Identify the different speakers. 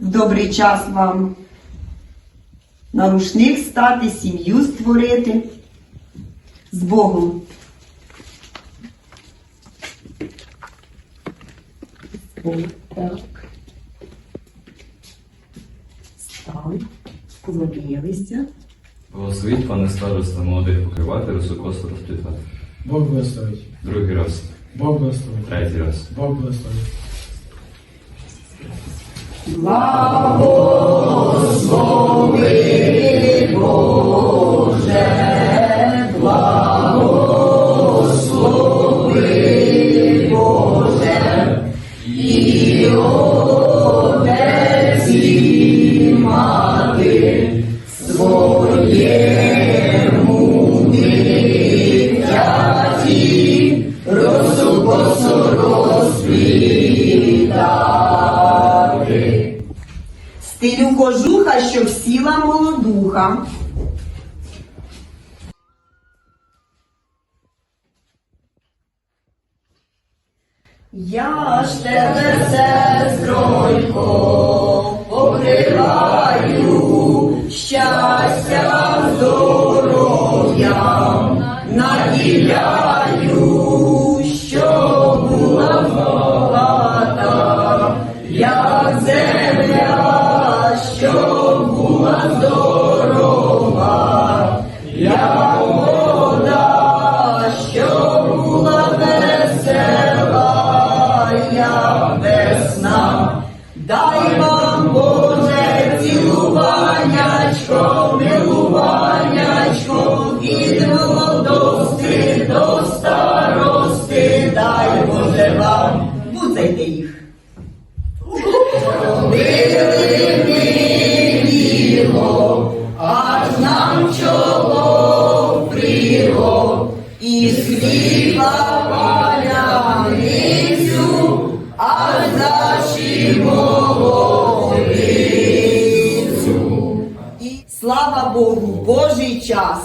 Speaker 1: В добрий час вам на рушник стати, сім'ю створити. З Богом.
Speaker 2: Так. Стали, склонилися.
Speaker 3: Благословіть, пане староста, молодих покривати, росокосу розплітати.
Speaker 4: Бог благословить.
Speaker 3: Другий раз,
Speaker 4: Бог благословить.
Speaker 3: третій раз.
Speaker 4: Бог благословить.
Speaker 1: Слава Богу! Кожуха, що всіла молодуха. Я ж тебе, сестронько, покриваю щастя, здоров'ям, наділяю, що була багата, як земля, що була здорова, як вода, що була весела, як весна. Дай вам, Боже, цілуванячко, милуванячко, від молодости до старости, дай Боже вам, буцайте їх. аж нам чоло впріло, і світла паляницю, аж зашимо І слава Богу, Божий час.